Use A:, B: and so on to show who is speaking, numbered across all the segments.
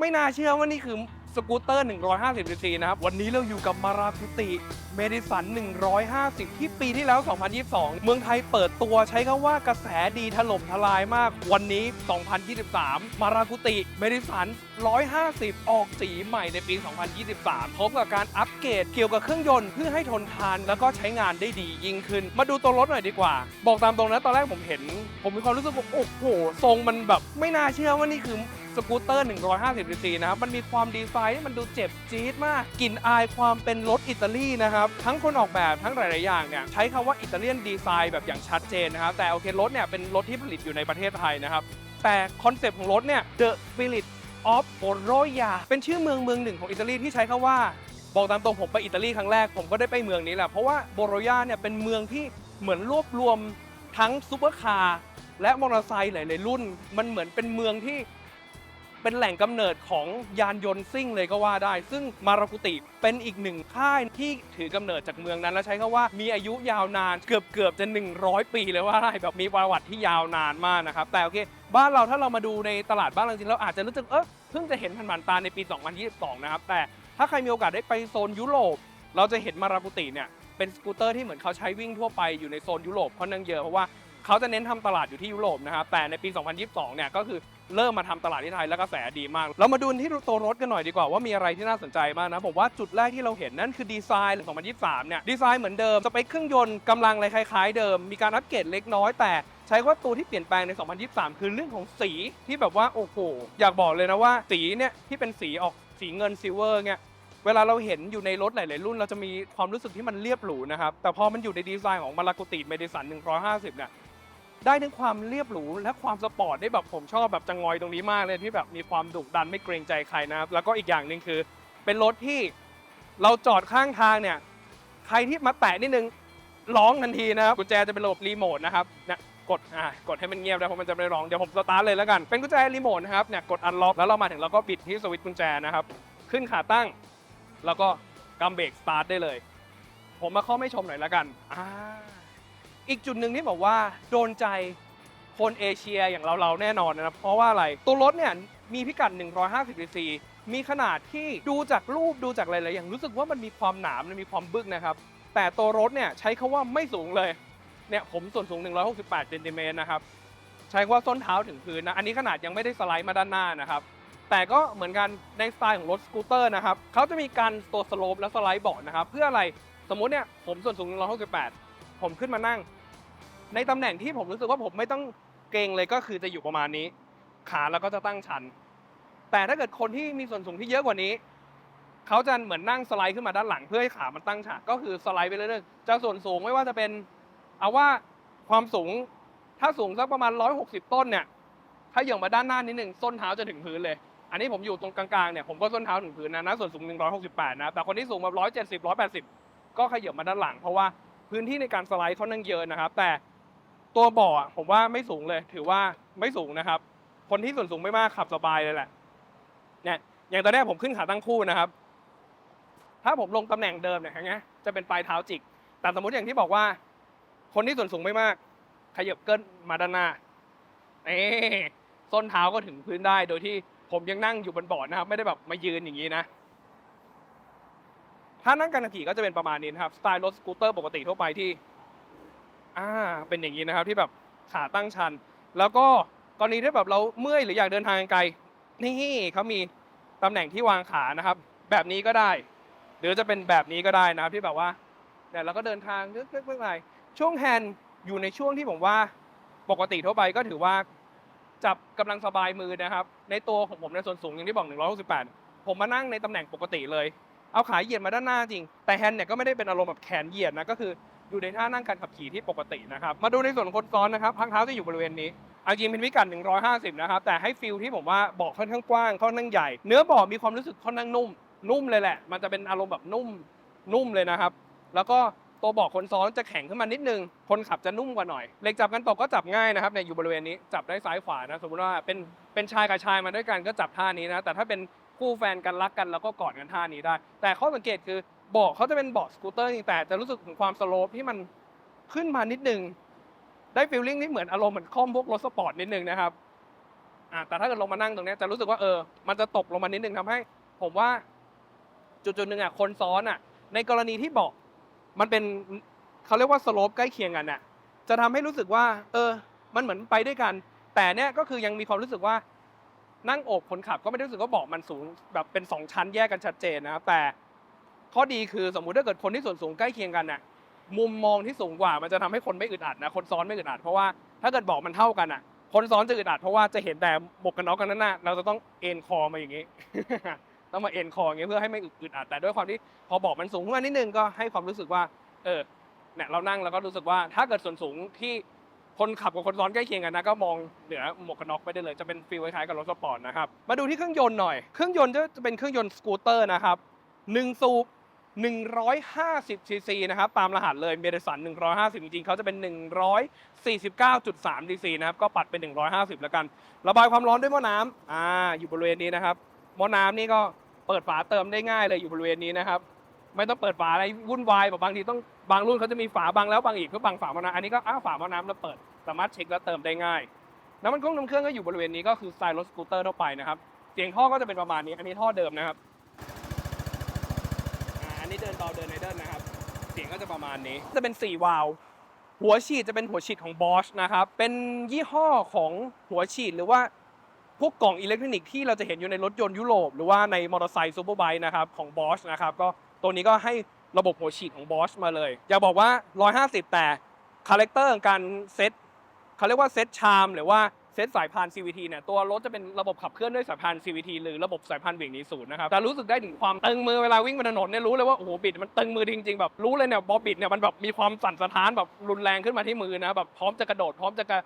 A: ไม่น่าเชื่อว่านี่คือสกูตเตอร์ 150 cc นะครับ วันนี้เราอยู่กับมาราคุติเมดิสัน 150 ที่ปีที่แล้ว 2022 เมืองไทยเปิดตัวใช้คำว่ากระแสดีถล่มทลายมาก วันนี้ 2023 มาราคุติเมดิสัน 150 ออกสีใหม่ในปี 2023 พร้อมกับการอัปเกรดเกี่ยวกับเครื่องยนต์เพื่อให้ทนทานแล้วก็ใช้งานได้ดียิ่งขึ้น มาดูตัวรถหน่อยดีกว่า บอกตามตรงนะ ตอนแรกผมเห็น ผมมีความรู้สึกว่าโอ้โห ทรงมันแบบไม่น่าเชื่อว่านี่คือ สกูตเตอร์ 150 cc นะครับ มันมีความดีไซน์ที่มันดูเจ็บจี๊ดมาก กลิ่นอายความเป็นรถอิตาลีนะครับ ทั้งคนออกแบบทั้งหลาย ๆ อย่างเนี่ย ใช้คำว่าอิตาเลียนดีไซน์แบบอย่างชัดเจนนะครับ แต่โอเค รถเนี่ย เป็นรถที่ผลิตอยู่ในประเทศไทยนะครับ แต่คอนเซปต์ของรถเนี่ย The Spirit of b o l o g a เป็นชื่อเมืองเมืองหนึ่งของอิตาลีที่ใช้คำว่า บอกตามตรงผมไปอิตาลีครั้งแรกผมก็ได้ไปเมืองนี้แหละ เพราะว่าโบโรญาเนี่ยเป็นเมืองที่เหมือนรวบรวมทั้งซูเปอร์คาร์และมอเตอร์ไซค์หลาย ๆ รุ่น มันเหมือนเป็นเมืองที่ เป็นแหล่งกำเนิดของยานยนต์ซิ่งเลยก็ว่าได้ ซึ่งมารากุติเป็นอีกหนึ่งค่ายที่ถือกำเนิดจากเมืองนั้น และใช้คำว่ามีอายุยาวนานเกือบเกือบจะ 100 ปีเลยว่าได้แบบมีประวัติที่ยาวนานมากนะครับ แต่โอเค บ้านเราถ้าเรามาดูในตลาดบ้านเราจริงๆเราอาจจะรู้สึกเออเพิ่งจะเห็นผ่านๆตาในปี 2022 นะครับ แต่ถ้าใครมีโอกาสได้ไปโซนยุโรป เราจะเห็นมารากุติเนี่ยเป็นสกูตเตอร์ที่เหมือนเขาใช้วิ่งทั่วไปอยู่ในโซนยุโรปค่อนข้างเยอะเพราะว่าเขาจะเน้นทำตลาดอยู่ที่ยุโรปนะครับแต่ในปี 2022 เนี่ยก็คือ เริ่มมาทำตลาดที่ไทยแล้วกระแสดีมาก เรามาดูที่ตัวรถกันหน่อยดีกว่าว่ามีอะไรที่น่าสนใจบ้างนะ ผมว่าจุดแรกที่เราเห็นนั่นคือดีไซน์ของ2023 เนี่ย ดีไซน์เหมือนเดิม สเปคเครื่องยนต์กำลังอะไรคล้ายๆเดิม มีการอัปเกรดเล็กน้อยแต่ใช้ว่าตัวที่เปลี่ยนแปลงใน 2023 คือเรื่องของสีที่แบบว่า โอ้โห อยากบอกเลยนะว่า สีเนี่ยที่เป็นสีออกสีเงินซิลเวอร์เนี่ยเวลาเราเห็นอยู่ในรถหลาย ๆ รุ่น เราจะมีความรู้สึกที่มันเรียบหรูนะครับ แต่พอมันอยู่ในดีไซน์ของมารากุติเมดิสัน 150 เนี่ย ได้ทั้งความเรียบหรูและความสปอร์ตได้แบบผมชอบแบบจังงอยตรงนี้มากเลยที่แบบมีความดุดันไม่เกรงใจใครนะครับแล้วก็อีกอย่างหนึ่งคือ เป็นรถที่เราจอดข้างทางเนี่ยใครที่มาแตะนิดนึงร้องทันทีนะครับกุญแจจะเป็นระบบรีโมทนะครับเนี่ยกดอ่ากดให้มันเงียบได้เพราะมันจะไม่ร้องเดี๋ยวผมสตาร์ทเลยแล้วกันเป็นกุญแจรีโมทนะครับเนี่ยกดอันล็อกแล้วเรามาถึงเราก็ปิดที่สวิตช์กุญแจนะครับขึ้นขาตั้ง แล้วก็กำเบรกสตาร์ทได้เลย ผมมาข้อไม่ชมหน่อยแล้วกันอ่า อีกจุดหนึ่งที่บอกว่าโดนใจคนเอเชียอย่างเราๆแน่นอนนะครับเพราะว่าอะไรตัวรถเนี่ยมีพิกัด 150 cc มีขนาดที่ดูจากรูปดูจากอะไรหลายอย่างรู้สึกว่ามันมีความหนามันมีความบึกนะครับ แต่ตัวรถเนี่ยใช้คาว่าไม่สูงเลยเนี่ยผมส่วนสูง 168เซนติเมตรนะครับใช้คำว่าส้นเท้าถึงพื้นนะอันนี้ขนาดยังไม่ได้สไลด์มาด้านหน้านะครับแต่ก็เหมือนกันในสไตล์ของรถสกูตเตอร์นะครับเขาจะมีการตัวสโลปและสไลด์เบาะนะครับเพื่ออะไรสมมุติเนี่ยผมส่วนสูง 168 ผมขึ้นมานั่ง ในตำแหน่งที่ผมรู้สึกว่าผมไม่ต้องเกรงเลยก็คือจะอยู่ประมาณนี้ ขาแล้วก็จะตั้งชัน แต่ถ้าเกิดคนที่มีส่วนสูงที่เยอะกว่านี้เขาจะเหมือนนั่งสไลด์ขึ้นมาด้านหลังเพื่อให้ขามันตั้งฉากก็คือสไลด์ไปเรื่อยๆจะส่วนสูงไม่ว่าจะเป็น เอาว่าความสูงถ้าสูงสักประมาณ 160 ต้นเนี่ย ถ้าเหย่งมาด้านหน้านิดหนึ่งส้นเท้าจะถึงพื้นเลย อันนี้ผมอยู่ตรงกลางๆเนี่ยผมก็ส้นเท้าถึงพื้นนะนะส่วนสูง 168 นะ แต่คนที่สูงแบบ170 180 ก็ขยับมาด้านหลัง เพราะว่า พื้นที่ในการสไลด์เขานั่งเยอะนะครับ แต่ตัวเบาะอผมว่าไม่สูงเลย ถือว่าไม่สูงนะครับ คนที่ส่วนสูงไม่มากขับสบายเลยแหละเนี่ยอย่างตอนเนี้ยผมขึ้นขาตั้งคู่นะครับ ถ้าผมลงตำแหน่งเดิมเนี่ยงจะเป็นปลายเท้าจิก แต่สมมติอย่างที่บอกว่า คนที่ส่วนสูงไม่มาก ขยับเกินมาด้านหน้าเอ๊ส้นเท้าก็ถึงพื้นได้โดยที่ผมยังนั่งอยู่บนบอร์ดนะครับ ไม่ได้แบบมายืนอย่างนี้นะ ถ้านั่งการขับขี่ก็จะเป็นประมาณนี้นะครับสไตล์รถสกูตเตอร์ปกติทั่วไปที่อ่าเป็นอย่างนี้นะครับที่แบบขาตั้งชัน แล้วก็กรณีที่แบบเราเมื่อยหรืออยากเดินทางไกลนี่เขามีตำแหน่งที่วางขานะครับ แบบนี้ก็ได้ หรือจะเป็นแบบนี้ก็ได้นะครับที่แบบว่าเนี่ยเราก็เดินทางเล็กๆไม่เป็นไรช่วงแฮนด์อยู่ในช่วงที่ผมว่าปกติทั่วไปก็ถือว่าจับกำลังสบายมือนะครับ ในตัวของผมในส่วนสูงอย่างที่บอก 168 ผมมานั่งในตำแหน่งปกติเลย เอาขาเหยียดมาด้านหน้าจริง แต่แฮนด์เนี่ยก็ไม่ได้เป็นอารมณ์แบบแขนเหยียดนะ ก็คืออยู่ในท่านั่งการขับขี่ที่ปกตินะครับ มาดูในส่วนคนซ้อนนะครับพักเท้าจะอยู่บริเวณนี้เอาจริงเป็นพิกัด 150 นะครับ แต่ให้ฟิลที่ผมว่าเบาะค่อนข้างกว้างค่อนข้างใหญ่ เนื้อเบาะมีความรู้สึกค่อนข้างนุ่ม นุ่มเลยแหละ มันจะเป็นอารมณ์แบบนุ่ม นุ่มเลยนะครับ แล้วก็ตัวเบาะคนซ้อนจะแข็งขึ้นมานิดนึง คนขับจะนุ่มกว่าหน่อย เหล็กจับกันตกก็จับง่ายนะครับเนี่ยอยู่บริเวณนี้จับได้ซ้ายขวานะ สมมติว่าเป็นเป็นชายกับชายมาด้วยกันก็จับท่านี้นะ แต่ถ้าเป็น คู่แฟนกันรักกันแล้วก็กอดกันท่านี้ได้ แต่ข้อสังเกตคือเบาะเขาจะเป็นเบาะสกูตเตอร์จริงแต่จะรู้สึกถึงความสโลปที่มันขึ้นมานิดนึง ได้ฟีลลิ่งที่เหมือนอารมณ์เหมือนคอมพวกรถสปอร์ตนิดนึงนะครับอ่าแต่ถ้าเกิดลงมานั่งตรงนี้จะรู้สึกว่าเออ มันจะตกลงมานิดนึงทำให้ ผมว่าจุดจุดๆหนึ่งอะคนซ้อนอะ ในกรณีที่เบาะมันเป็นเขาเรียกว่าสโลปใกล้เคียงกันน่ะ จะทำให้รู้สึกว่า เออ มันเหมือนไปด้วยกัน แต่เนี้ยก็คือยังมีความรู้สึกว่า นั่งอบคนขับก็ไม่ได้รู้สึกว่าเบาะมันสูงแบบเป็นสองชั้นแยกกันชัดเจนนะครับแต่ข้อดีคือสมมุติถ้าเกิดคนที่ส่วนสูงใกล้เคียงกันน่ะมุมมองที่สูงกว่ามันจะทำให้คนไม่อึดอัดนะคนซ้อนไม่อึดอัดเพราะว่าถ้าเกิดเบาะมันเท่ากันอะ คนซ้อนจะอึดอัดเพราะว่าจะเห็นแต่หมวกกันน็อกกันนั่นน่ะเราจะต้องเอ็นคอมาอย่างนี้ต้องมาเอ็นคออย่างเงี้ยเพื่อให้ไม่อึดอัดแต่ด้วยความที่พอเบาะมันสูงขึ้นมานิดนึงก็ให้ความรู้สึกว่า เออเนี่ยเรานั่งแล้วก็รู้สึกว่าถ้าเกิดส่วนสูงที่ คนขับกับคนซ้อนใกล้เคียงกันนะก็มองเหนือหมวกกันน็อกไปได้เลยจะเป็นฟีลคล้ายๆกับรถสปอร์ตนะครับมาดูที่เครื่องยนต์หน่อยเครื่องยนต์จะเป็นเครื่องยนต์สกูตเตอร์นะครับหนึ่งสูบ150ซีซีนะครับตามรหัสเลยเมเดสัน150 จริงๆเขาจะเป็น 149.3ดีซีนะครับก็ปัดเป็น 150 แล้วกัน ระบายความร้อนด้วยหม้อน้ำอ่าอยู่บริเวณนี้นะครับหม้อน้ำนี่ก็เปิดฝาเติมได้ง่ายเลยอยู่บริเวณนี้นะครับ ไม่ต้องเปิดฝาอะไรวุ่นวายแบบบางทีต้อง บางรุ่นเขาจะมีฝาบางแล้วบางอีกเพื่อบังฝาหม้อน้ำอันนี้ก็อ้าฝาหม้อน้ำแล้วเปิด สามารถเช็คแล้วเติมได้ง่ายน้ำมันเครื่องน้ำเครื่องก็อยู่บริเวณนี้ก็คือสไตล์รถสกูตเตอร์ทั่วไปนะครับเสียงท่อก็จะเป็นประมาณนี้ อันนี้ท่อเดิมนะครับอันนี้เดินเบาเดินไนเดิลนะครับ เสียงก็จะประมาณนี้ จะเป็น 4 วาล์วหัวฉีดจะเป็นหัวฉีดของ Bosch นะครับ เป็นยี่ห้อของหัวฉีดหรือว่าพวกกล่องอิเล็กทรอนิกส์ที่เราจะเห็นอยู่ในรถยนต์ยุโรป หรือว่าในมอเตอร์ไซค์ซูเปอร์ไบค์นะครับของ Bosch นะครับก็ตัวนี้ก็ให้ ระบบหัวฉีดของ Bosch มาเลย อย่าบอกว่า 150 แต่คาแรคเตอร์การเซตเขาเรียกว่าเซตชามหรือว่าเซตสายพาน CVT เนี่ยตัวรถจะเป็นระบบขับเคลื่อนด้วยสายพาน CVT หรือระบบสายพานเบี่ยงหนีศูนย์นะครับแต่รู้สึกได้ถึงความตึงมือเวลาวิ่งบนถนนเนี่ยรู้เลยว่าโอ้โหบิดมันตึงมือจริงๆแบบรู้เลยเนี่ยบอบิดเนี่ยมันแบบมีความสั่นสะท้านแบบรุนแรงขึ้นมาที่มือนะแบบพร้อมจะกระโดดพร้อมจะกระ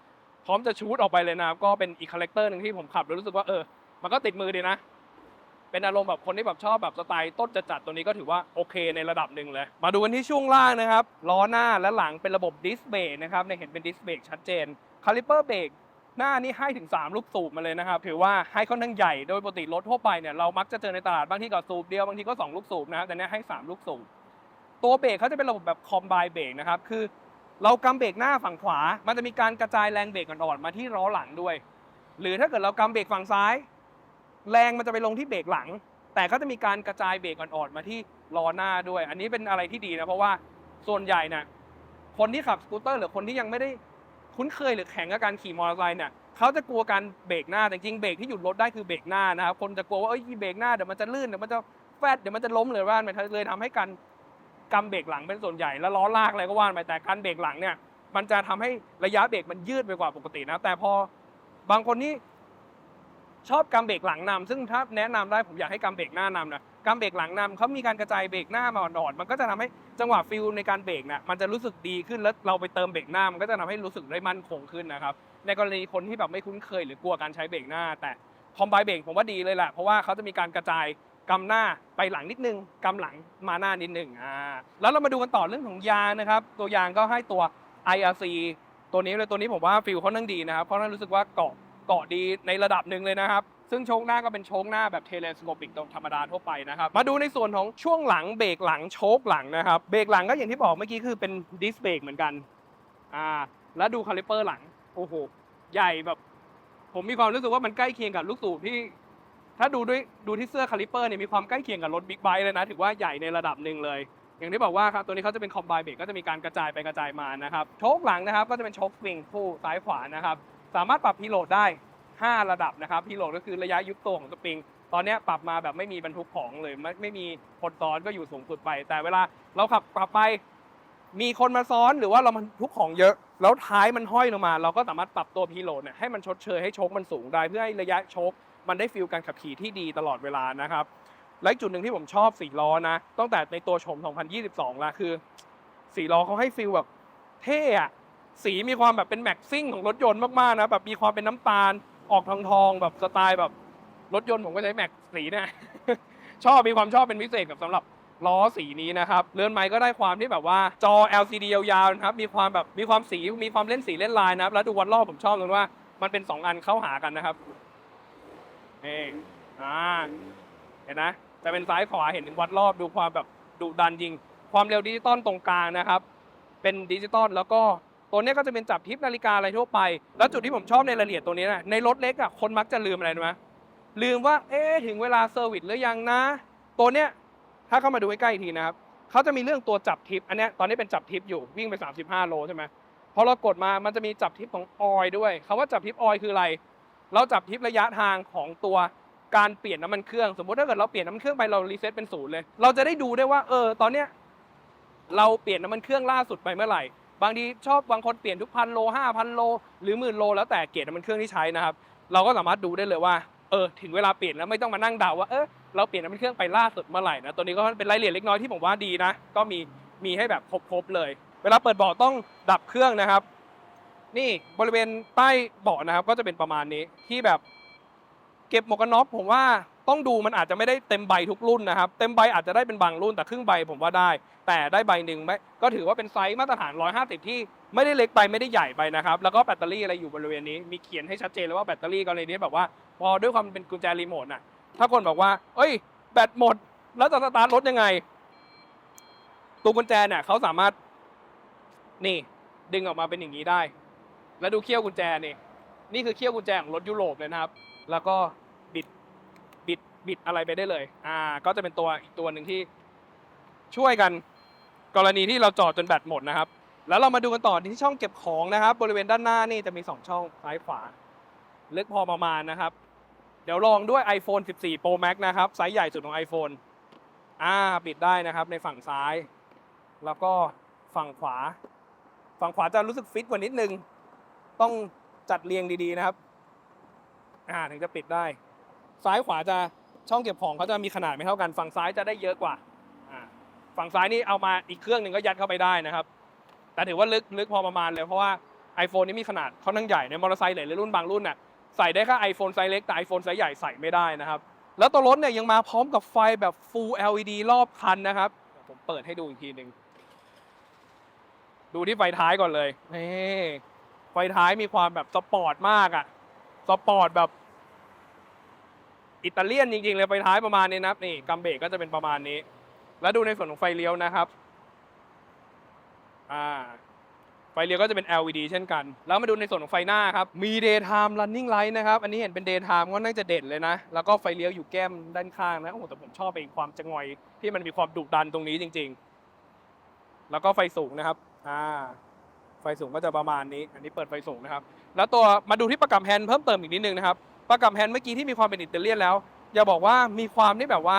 A: พร้อมจะชูดออกไปเลยนะครับก็เป็นอีกคาแรคเตอร์หนึ่งที่ผมขับแล้วรู้สึกว่าเออมันก็ติดมือดีนะ เป็นอารมณ์แบบคนที่แบบชอบแบบสไตล์ต้นจะจัดตัวนี้ก็ถือว่าโอเคในระดับหนึ่งเลย มาดูกันที่ช่วงล่างนะครับล้อหน้าและหลังเป็นระบบดิสเบรกนะครับเนี่ยเห็นเป็นดิสเบรกชัดเจนคาลิเปอร์เบรกหน้านี่ให้ถึง 3 ลูกสูบมาเลยนะครับ ถือว่าให้ค่อนข้างใหญ่โดยปกติรถทั่วไปเนี่ยเรามักจะเจอในตลาดบางที่ก็สูบเดียวบางทีก็ 2 ลูกสูบนะครับแต่เนี้ยให้ 3 ลูกสูบตัวเบรกเขาจะเป็นระบบแบบคอมไบเบรกนะครับคือเรากำเบรกหน้าฝั่งขวา มันจะมีการกระจายแรงเบรกอ่อนๆมาที่ล้อหลังด้วย หรือถ้าเกิดเรากำเบรกฝั่งซ้าย แรงมันจะไปลงที่เบรกหลัง แต่ก็จะมีการกระจายเบรกอ่อนๆมาที่ล้อหน้าด้วย อันนี้เป็นอะไรที่ดีนะเพราะว่าส่วนใหญ่นี่ยคนที่ขับสกูตเตอร์หรือคนที่ยังไม่ได้คุ้นเคยหรือแข่งกับการขี่มอเตอร์ไซค์เนี่ยเขาจะกลัวการเบรกหน้าแต่จริงๆเบรกที่หยุดรถได้คือเบรกหน้านะครับคนจะกลัวว่าเอ้ยเบรกหน้าเดี๋ยวมันจะลื่นเดี๋ยวมันจะแฟดเดี๋ยวมันจะล้มเลยว่ามันเลยทำให้การกำเบรกหลังเป็นส่วนใหญ่แล้วล้อลากอะไรก็ว่านไปแต่การเบรกหลังเนี่ย มันจะทำให้ระยะเบรกมันยืดไปกว่าปกตินะแต่พอบางคนที่ ชอบกำเบรกหลังนำซึ่งถ้าแนะนำได้ผมอยากให้กำเบรกหน้านำนะกำเบรกหลังนำเขามีการกระจายเบรกหน้ามาอ่อนมันก็จะทำให้จังหวะฟิลในการเบรกเนี่ยมันจะรู้สึกดีขึ้นแล้วเราไปเติมเบรกหน้ามันก็จะทำให้รู้สึกได้มั่นคงขึ้นนะครับในกรณีคนที่แบบไม่คุ้นเคยหรือกลัวการใช้เบรกหน้า แต่คอมไบเบรกผมว่าดีเลยแหละเพราะว่าเขาจะมีการกระจายกำหน้าไปหลังนิดนึงกำหลังมาหน้านิดนึงอ่าแล้วเรามาดูกันต่อเรื่องของยางนะครับ ตัวยางก็ให้ตัว IRC ตัวนี้เลยตัวนี้ผมว่าฟิลเขานั่งดีนะครับเพราะนั่นรู้สึกว่าเกาะ เกาะดีในระดับหนึ่งเลยนะครับ ซึ่งโชคหน้าก็เป็นโชคหน้าแบบเทเลสโคปิกตรงธรรมดาทั่วไปนะครับ มาดูในส่วนของช่วงหลังเบรกหลังโชคหลังนะครับ เบรกหลังก็อย่างที่บอกเมื่อกี้คือเป็นดิสเบรกเหมือนกัน อ่า แล้วดูคาลิเปอร์หลัง โอ้โห ใหญ่แบบ ผมมีความรู้สึกว่ามันใกล้เคียงกับลูกสูบที่ ถ้าดูด้วยดูที่เสื้อคาลิเปอร์เนี่ยมีความใกล้เคียงกับรถบิ๊กไบค์เลยนะ ถือว่าใหญ่ในระดับหนึ่งเลยอย่างที่บอกว่าครับตัวนี้เขาจะเป็นคอมไบเบรกก็จะมีการกระจายไปกระจายมานะครับโชคหลังนะครับ ก็จะเป็นโชคสวิงคู่ซ้ายขวานะครับ สามารถปรับพีโหลดได้ 5 ระดับนะครับพีโหลดก็คือระยะยุบตัวของสปริง ตอนนี้ปรับมาแบบไม่มีบรรทุกของเลยไม่ไม่มีคนซ้อนก็อยู่สูงสุดไป แต่เวลาเราขับปรับไป มีคนมาซ้อนหรือว่าเรามันทุกของเยอะ แล้วท้ายมันห้อยลงมา เราก็สามารถปรับตัวพีโหลดเนี่ยให้มันชดเชยให้โชคมันสูงได้เพื่อให้ระยะโชคมันได้ฟิลการขับขี่ที่ดีตลอดเวลานะครับและจุดหนึ่งที่ผมชอบสีล้อนะตั้งแต่ในตัวชม 2022 ละคือสีล้อเขาให้ฟิลแบบเท่อะ สีมีความแบบเป็นแม็กซิ่งของรถยนต์มากๆนะแบบมีความเป็นน้ำตาลออกทองทองแบบสไตล์แบบรถยนต์ผมก็ใช้แม็กสีเนี่ยชอบมีความชอบเป็นพิเศษกับสำหรับล้อสีนี้นะครับเรือนไม้ก็ได้ความที่แบบว่าจอ LCD ยาวๆนะครับมีความแบบมีความสีมีความเล่นสีเล่นลายนะครับแล้วดูวันรอบผมชอบตรงว่ามันเป็นสองอันเข้าหากันนะครับนี่อ่าเห็นนะจะเป็นซ้ายขวาเห็นวัดรอบดูความแบบดุดันยิง ความเร็วดิจิตอลตรงกลางนะครับ เป็นดิจิตอลแล้วก็ ตัวเนี้ยก็จะเป็นจับทิปนาฬิกาอะไรทั่วไป แล้วจุดที่ผมชอบในรายละเอียดตัวนี้นะในรถเล็กอะคนมักจะลืมอะไรรู้ไหมลืมว่าเอ๊ะถึงเวลาเซอร์วิสหรือยังนะ ตัวเนี้ยถ้าเข้ามาดูใกล้ๆอีกทีนะครับเขาจะมีเรื่องตัวจับทิปอันเนี้ยตอนนี้เป็นจับทิปอยู่วิ่งไป 35 โลใช่ไหมพอเรากดมามันจะมีจับทิปของออยด้วยคำว่าจับทิปออยคืออะไร เราจับทิประยะทางของตัวการเปลี่ยนน้ำมันเครื่อง สมมติถ้าเกิดเราเปลี่ยนน้ำมันเครื่องไปเรารีเซ็ตเป็นศูนย์เลย เราจะได้ดูได้ว่าเออตอนเนี้ยเราเปลี่ยนน้ำมันเครื่องล่าสุดไปเมื่อไหร่ บางทีชอบบางคนเปลี่ยนทุกพันโลห้าพันโล หรือหมื่นโล แล้วแต่เกรดมันเครื่องที่ใช้นะครับ เราก็สามารถดูได้เลยว่าเออถึงเวลาเปลี่ยนแล้วไม่ต้องมานั่งเดาว่าเออเราเปลี่ยนน้ำมันเครื่องไปล่าสุดเมื่อไหร่นะตัวนี้ก็เป็นรายละเอียดเล็กน้อยที่ผมว่าดีนะ ก็มีมีให้แบบครบๆเลย เวลาเปิดเบาะต้องดับเครื่องนะครับ นี่บริเวณใต้เบาะนะครับ ก็จะเป็นประมาณนี้ที่แบบ เก็บหมวกกันน็อกผมว่า ต้องดูมันอาจจะไม่ได้เต็มใบทุกรุ่นนะครับ เต็มใบอาจจะได้เป็นบางรุ่นแต่ครึ่งใบผมว่าได้ แต่ได้ใบหนึ่งไม่ก็ถือว่าเป็นไซส์มาตรฐาน 150 ที่ไม่ได้เล็กไปไม่ได้ใหญ่ไปนะครับ แล้วก็แบตเตอรี่อะไรอยู่บริเวณนี้มีเขียนให้ชัดเจนเลยว่าแบตเตอรี่กรณีนี้แบบว่าพอด้วยความเป็นกุญแจรีโมทน่ะถ้าคนบอกว่า เอ้ย แบตหมด แล้วจะสตาร์ทรถยังไง ตัวกุญแจเนี่ยเขาสามารถนี่ ดึงออกมาเป็นอย่างนี้ได้ แล้วดูเขี้ยวกุญแจนี่นี่คือเขี้ยวกุญแจของรถยุโรปเลยนะครับ แล้วก็ บิดอะไรไปได้เลย อ่า ก็จะเป็นตัวอีกตัวหนึ่งที่ช่วยกัน กรณีที่เราจอดจนแบตหมดนะครับ แล้วเรามาดูกันต่อที่ช่องเก็บของนะครับ บริเวณด้านหน้านี่จะมี 2 ช่องซ้ายขวาลึกพอประมาณนะครับ เดี๋ยวลองด้วย iPhone 14 Pro Max นะครับไซส์ใหญ่สุดของ iPhone อ่าปิดได้นะครับในฝั่งซ้าย แล้วก็ฝั่งขวา ฝั่งขวาจะรู้สึกฟิตกว่านิดนึง ต้องจัดเรียงดีๆนะครับ อ่าถึงจะปิดได้ ซ้ายขวาจะ ช่องเก็บของเขาจะมีขนาดไม่เท่ากันฝั่งซ้ายจะได้เยอะกว่าฝั่งซ้ายนี่เอามาอีกเครื่องหนึ่งก็ยัดเข้าไปได้นะครับ แต่ถือว่าลึกลึกพอประมาณเลยเพราะว่า iPhone นี่มีขนาดค่อนข้างใหญ่ในมอเตอร์ไซค์หลายรุ่นบางรุ่นน่ะใส่ได้แค่ iPhone ไซส์เล็กแต่ iPhone ไซส์ใหญ่ใส่ไม่ได้นะครับ แล้วตัวรถเนี่ยยังมาพร้อมกับไฟแบบ Full LED รอบคันนะครับ ผมเปิดให้ดูอีกทีหนึ่งดูที่ไฟท้ายก่อนเลยนี่ไฟท้ายมีความแบบสปอร์ตมากอะสปอร์ตแบบ อิตาเลียนจริงๆเลยไฟท้ายประมาณนี้นะครับนี่กัมเบกก็จะเป็นประมาณนี้ แล้วดูในส่วนของไฟเลี้ยวนะครับอ่าไฟเลี้ยวก็จะเป็น LED เช่นกัน แล้วมาดูในส่วนของไฟหน้าครับ มี daytime running light นะครับ อันนี้เห็นเป็น daytime ก็น่าจะเด่นเลยนะ แล้วก็ไฟเลี้ยวอยู่แก้มด้านข้างนะ โอ้โห แต่ผมชอบไปความจะงอยที่มันมีความดุดันตรงนี้จริง ๆ แล้วก็ไฟสูงนะครับ อ่า ไฟสูงก็จะประมาณนี้ อันนี้เปิดไฟสูงนะครับ แล้วตัวมาดูที่ประกับแฮนด์เพิ่มเติมอีกนิดนึงนะครับ ประกับแฮนด์เมื่อกี้ที่มีความเป็นอิตาเลียนแล้ว อย่าบอกว่ามีความที่แบบว่า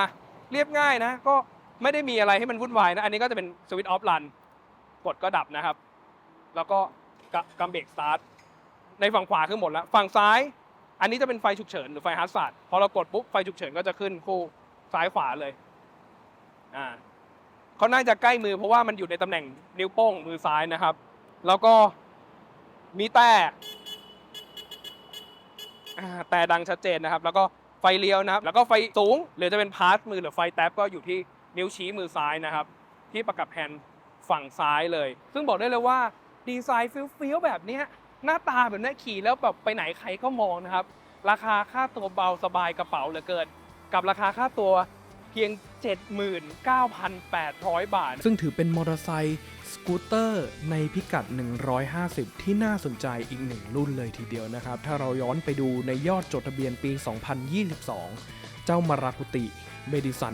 A: เรียบง่ายนะ ก็ไม่ได้มีอะไรให้มันวุ่นวายนะ อันนี้ก็จะเป็นสวิตช์ออฟรันกดก็ดับนะครับ แล้วก็กำเบรกสตาร์ทในฝั่งขวาคือหมดแล้ว ฝั่งซ้าย อันนี้จะเป็นไฟฉุกเฉินหรือไฟฮาร์ดสาดพอเรากดปุ๊บไฟฉุกเฉินก็จะขึ้นคู่ซ้ายขวาเลยอ่าเขาน่าจะใกล้มือเพราะว่ามันอยู่ในตำแหน่งนิ้วโป้งมือซ้ายนะครับ แล้วก็มีแต่ อ่าแต่ดังชัดเจนนะครับ แล้วก็ไฟเลี้ยวนะครับ แล้วก็ไฟสูง หรือจะเป็นพาสมือหรือไฟแท็บก็อยู่ที่นิ้วชี้มือซ้ายนะครับ ที่ประกับแฮนด์ฝั่งซ้ายเลย ซึ่งบอกได้เลยว่าดีไซน์ฟิลๆแบบเนี้ยหน้าตาแบบนี้ขี่แล้วแบบไปไหนใครก็มองนะครับ ราคาค่าตัวเบาสบายกระเป๋าเหลือเกิน กับราคาค่าตัว พียง 79,800 บาท ซึ่งถือเป็นมอเตอร์ไซค์สกูตเตอร์ในพิกัด 150 ที่น่าสนใจอีกหนึ่งรุ่นเลยทีเดียวนะครับ ถ้าเราย้อนไปดูในยอดจดทะเบียนปี 2022 เจ้ามาราคุติเมดิสัน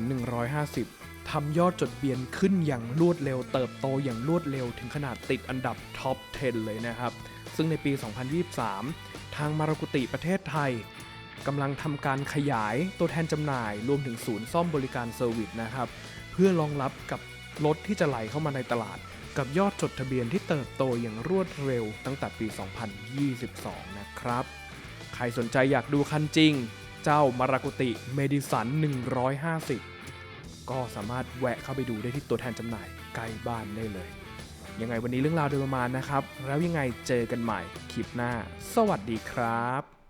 A: 150ทำยอดจดทะเบียนขึ้นอย่างรวดเร็ว เติบโตอย่างรวดเร็วถึงขนาดติดอันดับท็อป 10 เลยนะครับ ซึ่งในปี 2023 ทางมาราคุติประเทศไทย กำลังทำการขยายตัวแทนจำหน่าย รวมถึงศูนย์ซ่อมบริการเซอร์วิสนะครับ เพื่อรองรับกับรถที่จะไหลเข้ามาในตลาด กับยอดจดทะเบียนที่เติบโตอย่างรวดเร็วตั้งแต่ปี 2022 นะครับ ใครสนใจอยากดูคันจริง เจ้ามารากุติเมดิสัน 150 ก็สามารถแวะเข้าไปดูได้ที่ตัวแทนจำหน่ายใกล้บ้านได้เลยยังไงวันนี้เรื่องราวโดยประมาณนะครับ แล้วยังไงเจอกันใหม่คลิปหน้า สวัสดีครับ